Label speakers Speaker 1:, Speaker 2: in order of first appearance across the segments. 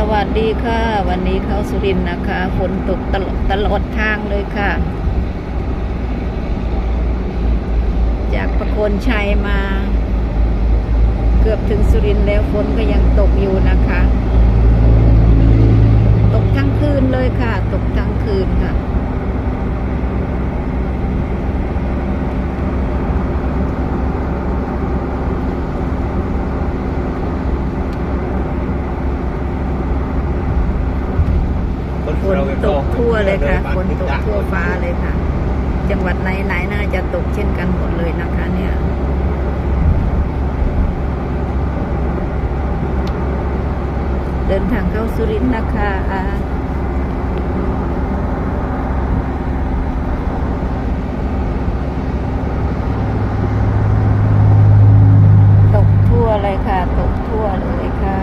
Speaker 1: สวัสดีค่ะ วันนี้เข้าสุรินทร์นะคะฝนตกตลอดตลอดทางเลยค่ะ จากประโคนชัยมา เกือบถึงสุรินทร์แล้วฝนก็ยังตกอยู่นะคะ ตกทั้งคืนเลยค่ะ ตกทั้งคืนค่ะ ฝนตกทั่วเลยค่ะฝนตกทั่วฟ้าเลยค่ะ จังหวัดไหนไหนๆน่าจะตกเช่นกันหมดเลยนะคะเนี่ยเดินทางเข้าสุรินทร์นะคะตกทั่วเลยค่ะ ตกทั่วเลยค่ะ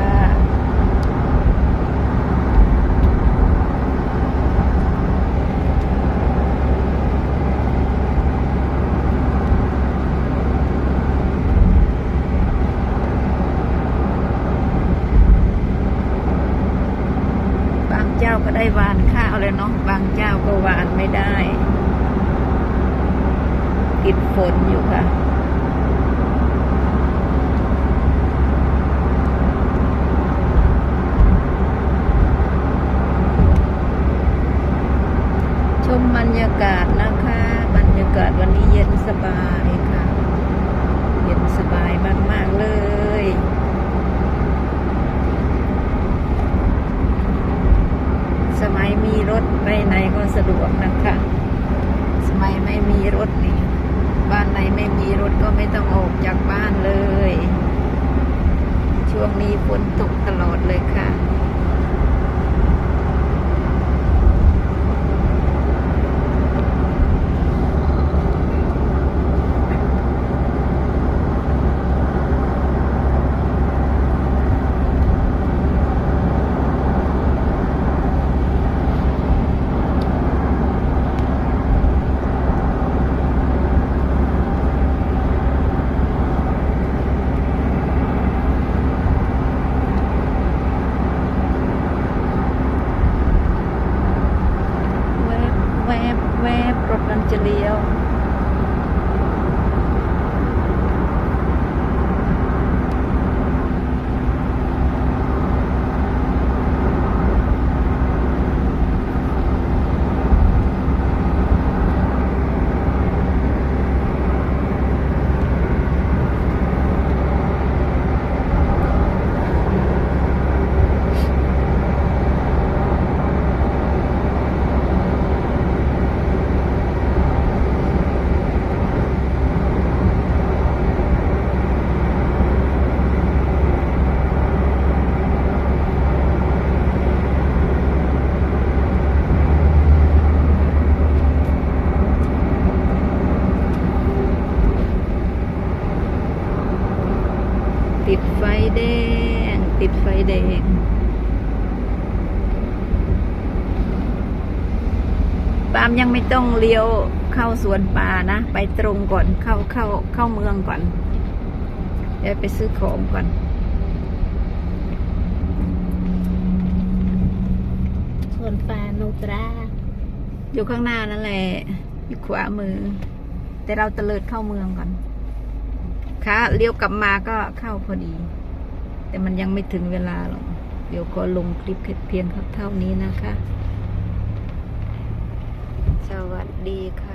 Speaker 1: บาง เจ้าก็ได้วานข้าวเลยเนาะบางเจ้าก็วานไม่ได้ ติดฝนอยู่ค่ะชมบรรยากาศนะคะ บรรยากาศวันนี้เย็นสบายค่ะ เย็นสบายมาก ๆ เลย สมัยมีรถไปไหนก็สะดวกนะคะ สมัยไม่มีรถนี่ บ้านไหนไม่มีรถก็ไม่ต้องออกจากบ้านเลย ช่วงนี้ฝนตกตลอดเลยค่ะ แวบ แวบแวบรถมันจะเลี้ยว ติดไฟแดง ติดไฟแดง ปาล์มยังไม่ต้องเลี้ยวเข้าสวนป่านะ ไปตรงก่อนเข้าเข้าเข้าเมืองก่อน เดี๋ยวไปซื้อของก่อน
Speaker 2: สวนป่าโนตรา
Speaker 1: อยู่ข้างหน้านั่นแหละอยู่ขวามือ แต่เราเตลิดเข้าเมืองก่อนค่ะเลี้ยวกลับมาก็เข้าพอดี แต่มันยังไม่ถึงเวลาหรอก เดี๋ยวก็ลงคลิปเพียงเท่านี้นะคะ สวัสดีค่ะ